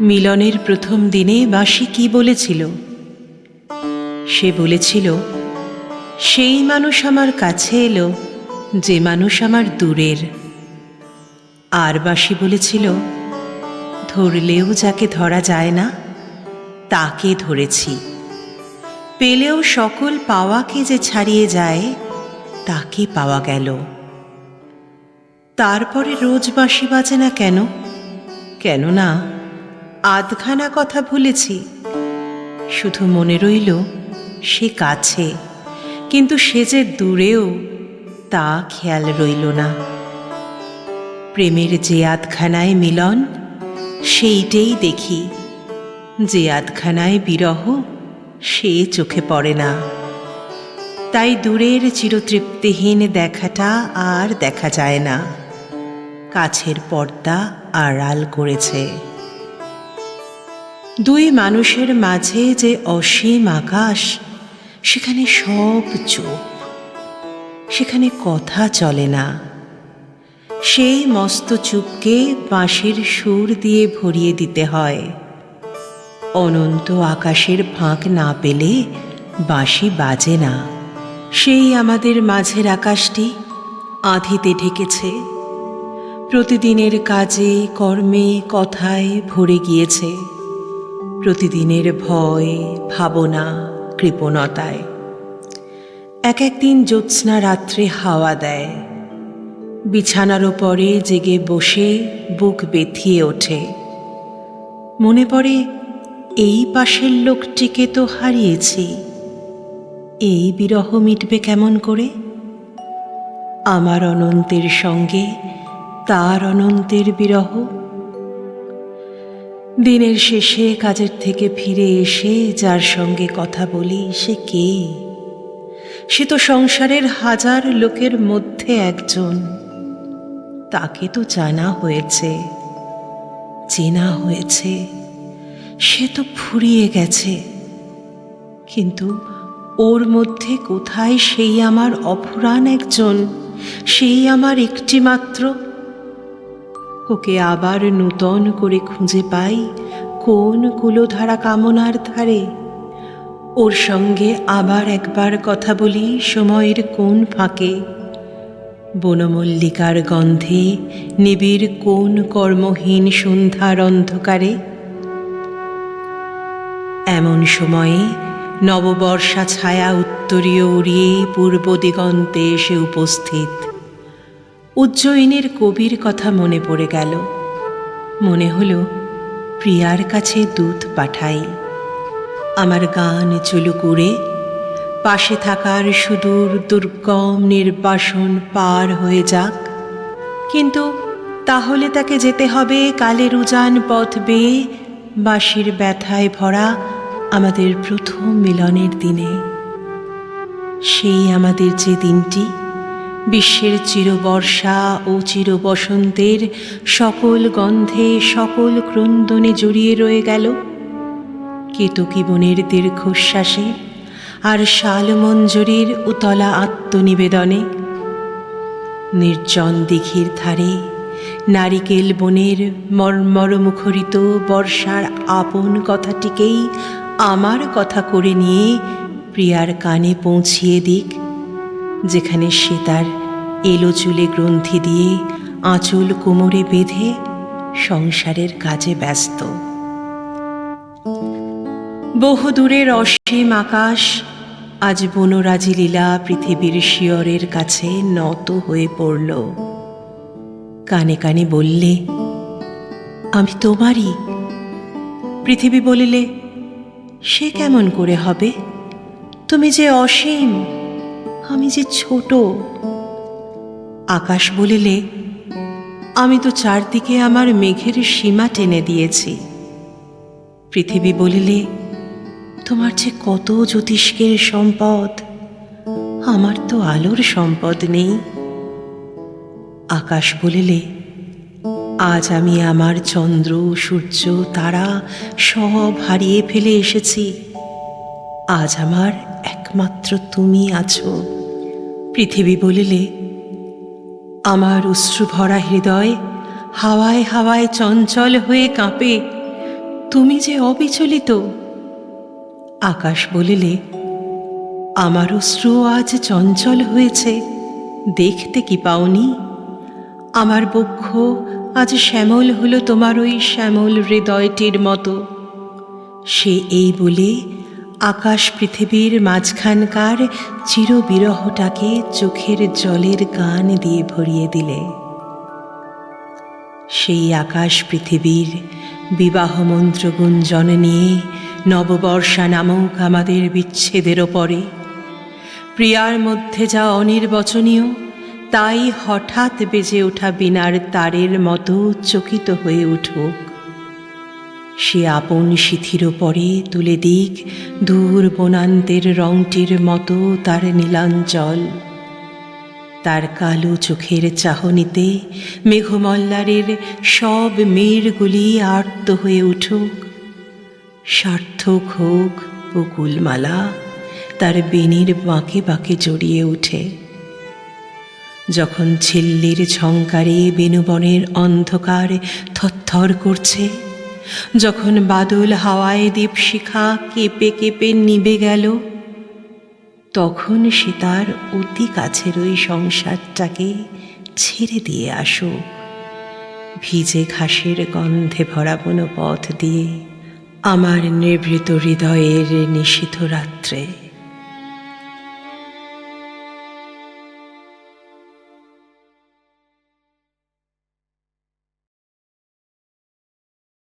মিলনের প্রথম দিনে বাসি কি বলেছিল? সে বলেছিল, সেই মানুষ আমার কাছে এলো, যে মানুষ আমার দূরের। আর বাসি বলেছিল, ধরলেও যাকে ধরা যায় না, তাকে ধরেছি। পেলেও সকল পাওয়াকে যে ছাড়িয়ে যায়, তাকে পাওয়া গেল। তারপরে রোজ বাঁশি বাজে না কেন? কেননা আধখানা কথা ভুলেছি। শুধু মনে রইল, সে কাছে। কিন্তু সে যে দূরেও, তা খেয়াল রইল না। প্রেমের যে আধখানায় মিলন, সেইটেই দেখি। যে আধখানায় বিরহ, সে চোখে পড়ে না। তাই দূরের চিরতৃপ্তিহীন দেখাটা আর দেখা যায় না। কাছের পর্দা আড়াল করেছে। দুই মানুষের মাঝে যে অসীম আকাশ, সেখানে সব চুপ। সেখানে কথা চলে না। সেই মস্ত চুপকে বাঁশির সুর দিয়ে ভরিয়ে দিতে হয়। অনন্ত আকাশের ফাঁক না পেলে বাঁশি বাজে না। সেই আমাদের মাঝের আকাশটি আধিতে ঢেকেছে। প্রতিদিনের কাজে, কর্মে, কথায় ভরে গিয়েছে। প্রতিদিনের ভয়, ভাবনা, কৃপণতায়। এক একদিন জ্যোৎস্না রাত্রে হাওয়া দেয়। বিছানার ওপরে জেগে বসে বুক বেথিয়ে ওঠে। মনে পড়ে, এই পাশের লোকটিকে তো হারিয়েছি। এই বিরহ মিটবে কেমন করে? আমার অনন্তের সঙ্গে তার অনন্তের বিরহ দিনের শেষে কাজের থেকে ফিরে এসে যার সঙ্গে কথা বলি, সে কে? সে তো সংসারের হাজার লোকের মধ্যে একজন। তাকে তো জানা হয়েছে, চেনা হয়েছে। সে তো ফুরিয়ে গেছে। কিন্তু ওর মধ্যে কোথায় সেই আমার অফুরান একজন? সেই আমার একটি মাত্র ওকে আবার নূতন করে খুঁজে পাই কোন কুলোধারা কামনার ধারে। ওর সঙ্গে আবার একবার কথা বলি সময়ের কোন ফাঁকে। বনমল্লিকার গন্ধে নিবিড় কোন কর্মহীন সন্ধ্যার অন্ধকারে। এমন সময়ে নববর্ষা ছায়া উত্তরীয় উড়িয়ে পূর্ব দিগন্তে এসে উপস্থিত। উজ্জয়িনীর কবির কথা মনে পড়ে গেল। মনে হলো, প্রিয়ার কাছে দুধ পাঠাই। আমার গান চুলুকুড়ে পাশে থাকার সুদূর দুর্গম নির্বাসন পার হয়ে যাক। কিন্তু তাহলে তাকে যেতে হবে কালের উজান পথ বেয়ে, বাঁশির ব্যথায় ভরা আমাদের প্রথম মিলনের দিনে। সেই আমাদের যে দিনটি বিশ্বের চিরবর্ষা ও চির বসন্তের সকল গন্ধে সকল ক্রন্দনে জড়িয়ে রয়ে গেল কেতকী বনের দীর্ঘশ্বাসে আর শালমঞ্জরির উতলা আত্মনিবেদনে। নির্জন দিঘির ধারে নারিকেল বনের মর্মর মুখরিত বর্ষার আপন কথাটিকেই আমার কথা করে নিয়ে প্রিয়ার কানে পৌঁছিয়ে দিক। যেখানে সে তার এলো চুলে গ্রন্থি দিয়ে আঁচল কোমরে বেঁধে সংসারের কাজে ব্যস্ত। বহুদূরের অসীম আকাশ আজ বনরাজি লীলা পৃথিবীর শিয়রের কাছে নত হয়ে পড়ল। কানে কানে বললে, আমি তোমারই। পৃথিবী বলিলে, সে কেমন করে হবে? তুমি যে অসীম আমি যে ছোট। আকাশ বলিলে, আমি তো চারদিকে আমার মেঘের সীমা টেনে দিয়েছি। পৃথিবী বলিলে, তোমার যে কত জ্যোতিষ্কের সম্পদ, আমার তো আলোর সম্পদ নেই। আকাশ বলিলে, আজ আমি আমার চন্দ্র, সূর্য, তারা সব হারিয়ে ফেলে এসেছি। আজ আমার একমাত্র তুমি আছো। পৃথিবী বলিলে, আমার অশ্রু ভরা হৃদয় হাওয়ায় হাওয়ায় চঞ্চল হয়ে কাঁপে, তুমি যে অবিচলিত। আকাশ বলিলে, আমার অশ্রু আজ চঞ্চল হয়েছে, দেখতে কি পাওনি? আমার বক্ষ আজ শ্যামল হলো তোমার ওই শ্যামল হৃদয়টির মতো। সে এই বলে আকাশ পৃথিবীর মাঝখানকার চিরবিরহটাকে চোখের জলের গান দিয়ে ভরিয়ে দিলে। সেই আকাশ পৃথিবীর বিবাহ মন্ত্র গুঞ্জন নিয়ে নববর্ষা নামক আমাদের বিচ্ছেদের ওপরে। প্রিয়ার মধ্যে যা অনির্বচনীয়, তাই হঠাৎ বেজে ওঠা বিনার তারের মতো চকিত হয়ে উঠুক। সে আপন শিথির পরে তুলে দিক দূর বনান্তের রংটির মতো তার নীলাঞ্চল। তার কালো চোখের চাহনিতে মেঘমল্লারের সব মেয়েরগুলি আর্ত হয়ে উঠুক। সার্থক হোক বকুলমালা, তার বেনির বাঁকে বাঁকে জড়িয়ে ওঠে যখন ছিল্লির ঝঙ্কারে বেনুবনের অন্ধকার থরথর করছে যখন বাদল হাওয়ায় দীপশিখা কেঁপে কেঁপে নিবে গেল, তখন সে তার অতি কাছের ওই সংসারটাকে ছেড়ে দিয়ে আসো ভিজে ঘাসের গন্ধে ভরা পথ দিয়ে আমার নিভৃত হৃদয়ের নিষিদ্ধ রাত্রে